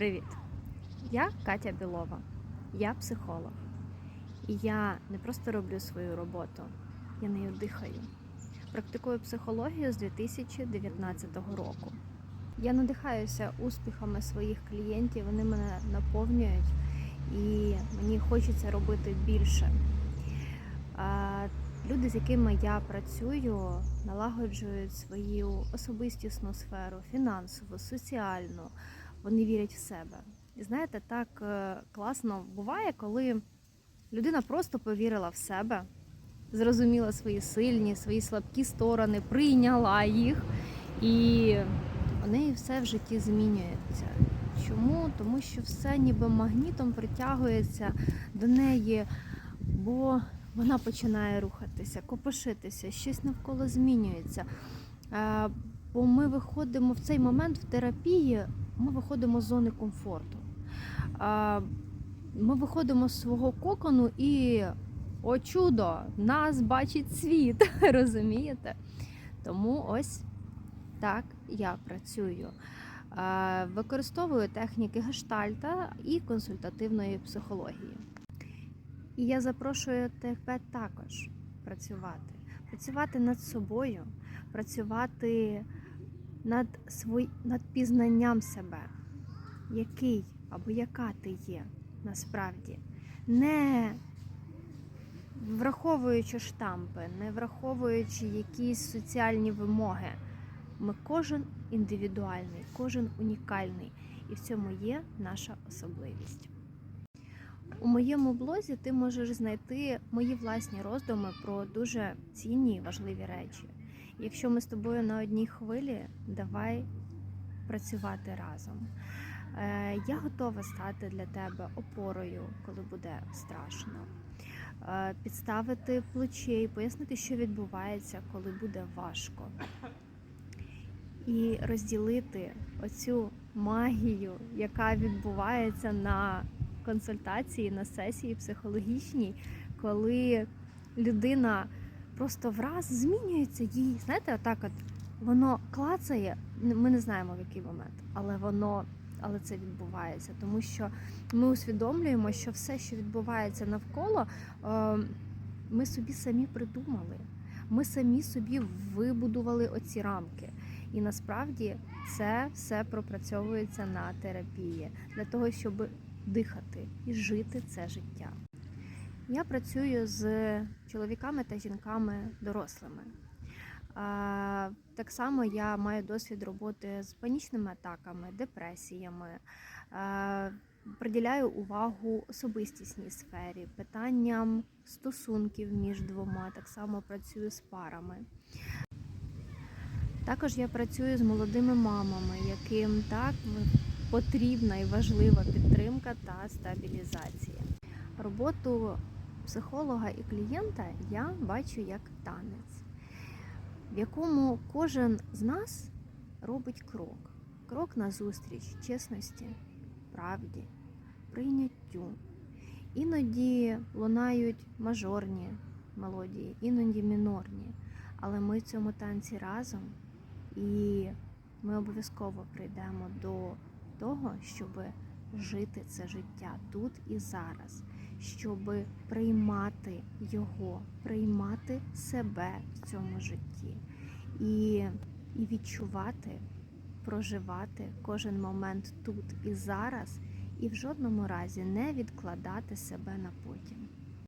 Привіт! Я Катя Білова, я психолог. І я не просто роблю свою роботу, я нею дихаю. Практикую психологію з 2019 року. Я надихаюся успіхами своїх клієнтів, вони мене наповнюють і мені хочеться робити більше. Люди, з якими я працюю, налагоджують свою особистісну сферу, фінансову, соціальну. Вони вірять в себе. І знаєте, так е, класно буває, коли людина просто повірила в себе, зрозуміла свої сильні, свої слабкі сторони, прийняла їх, і у неї все в житті змінюється. Чому? Тому що все ніби магнітом притягується до неї, бо вона починає рухатися, копошитися, щось навколо змінюється. Е, Бо ми виходимо в цей момент в терапії, ми виходимо з зони комфорту. Ми виходимо з свого кокону і, о чудо, нас бачить світ, розумієте? Тому ось так я працюю. Використовую техніки гештальта і консультативної психології. І я запрошую тебе також працювати. Працювати над собою, працювати над, свої, над пізнанням себе, який або яка ти є насправді. Не враховуючи штампи, не враховуючи якісь соціальні вимоги. Ми кожен індивідуальний, кожен унікальний, і в цьому є наша особливість. У моєму блозі ти можеш знайти мої власні роздуми про дуже цінні і важливі речі. Якщо ми з тобою на одній хвилі, давай працювати разом. Е, Я готова стати для тебе опорою, коли буде страшно. Е, Підставити плече і пояснити, що відбувається, коли буде важко. І розділити оцю магію, яка відбувається на консультації, на сесії психологічній, коли людина просто враз змінюється їй. Знаєте, отак от воно клацає. Ми не знаємо в який момент, але воно. Але це відбувається, тому що ми усвідомлюємо, що все, що відбувається навколо, е, ми собі самі придумали. Ми самі собі вибудували оці рамки. І насправді це все пропрацьовується на терапії для того, щоб дихати і жити це життя. Я працюю з чоловіками та жінками дорослими. Так само я маю досвід роботи з панічними атаками, депресіями. Приділяю увагу особистісній сфері, питанням стосунків між двома. Так само працюю з парами. Також я працюю з молодими мамами, яким так потрібна і важлива підтримка та стабілізація. Роботу психолога і клієнта я бачу як танець, в якому кожен з нас робить крок. Крок назустріч чесності, правді, прийняттю. Іноді лунають мажорні мелодії, іноді мінорні. Але ми в цьому танці разом, і ми обов'язково прийдемо до того, щоб жити це життя тут і зараз, щоб приймати його, приймати себе в цьому житті і, і відчувати, проживати кожен момент тут і зараз, і в жодному разі не відкладати себе на потім.